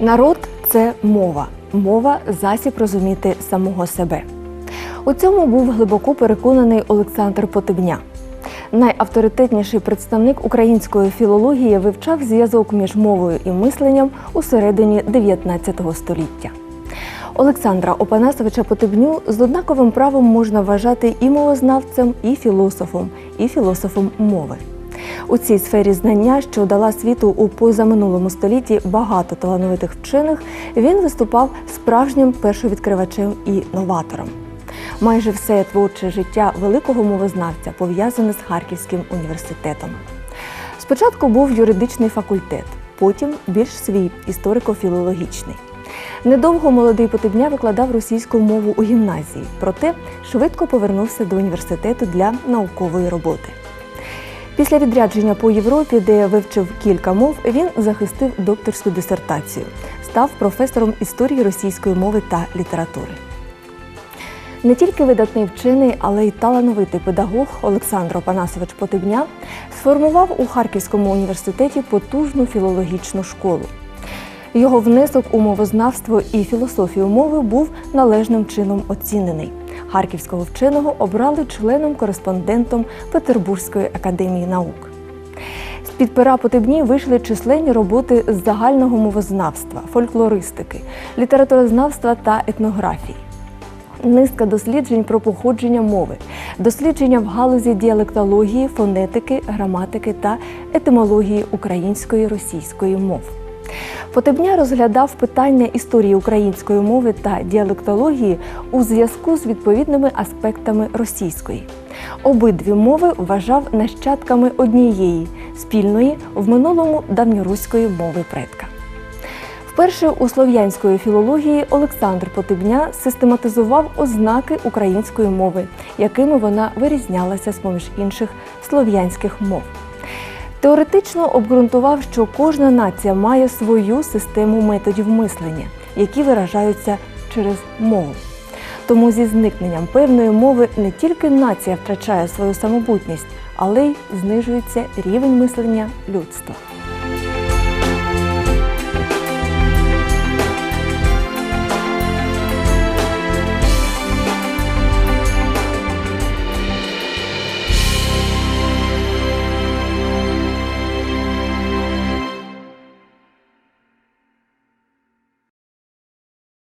Народ це мова. Мова засіб розуміти самого себе. У цьому був глибоко переконаний Олександр Потебня. Найавторитетніший представник української філології вивчав зв'язок між мовою і мисленням у середині 19 століття. Олександра Опанасовича Потебню з однаковим правом можна вважати і мовознавцем, і філософом, і філософом мови. У цій сфері знання, що дала світу у позаминулому столітті багато талановитих вчених, він виступав справжнім першовідкривачем і новатором. Майже все творче життя великого мовознавця пов'язане з Харківським університетом. Спочатку був юридичний факультет, потім більш свій історико-філологічний. Недовго молодий Потебня викладав російську мову у гімназії, проте швидко повернувся до університету для наукової роботи. Після відрядження по Європі, де вивчив кілька мов, він захистив докторську дисертацію, став професором історії російської мови та літератури. Не тільки видатний вчений, але й талановитий педагог Олександр Опанасович Потебня сформував у Харківському університеті потужну філологічну школу. Його внесок у мовознавство і філософію мови був належним чином оцінений. Харківського вченого обрали членом-кореспондентом Петербурзької академії наук. З-під пера Потебні вийшли численні роботи з загального мовознавства, фольклористики, літературознавства та етнографії. Низка досліджень про походження мови, дослідження в галузі діалектології, фонетики, граматики та етимології української російської мов. Потебня розглядав питання історії української мови та діалектології у зв'язку з відповідними аспектами російської. Обидві мови вважав нащадками однієї спільної в минулому давньоруської мови предка. Вперше у слов'янської філології Олександр Потебня систематизував ознаки української мови, якими вона вирізнялася з поміж інших слов'янських мов. Теоретично обґрунтував, що кожна нація має свою систему методів мислення, які виражаються через мову. Тому зі зникненням певної мови не тільки нація втрачає свою самобутність, але й знижується рівень мислення людства.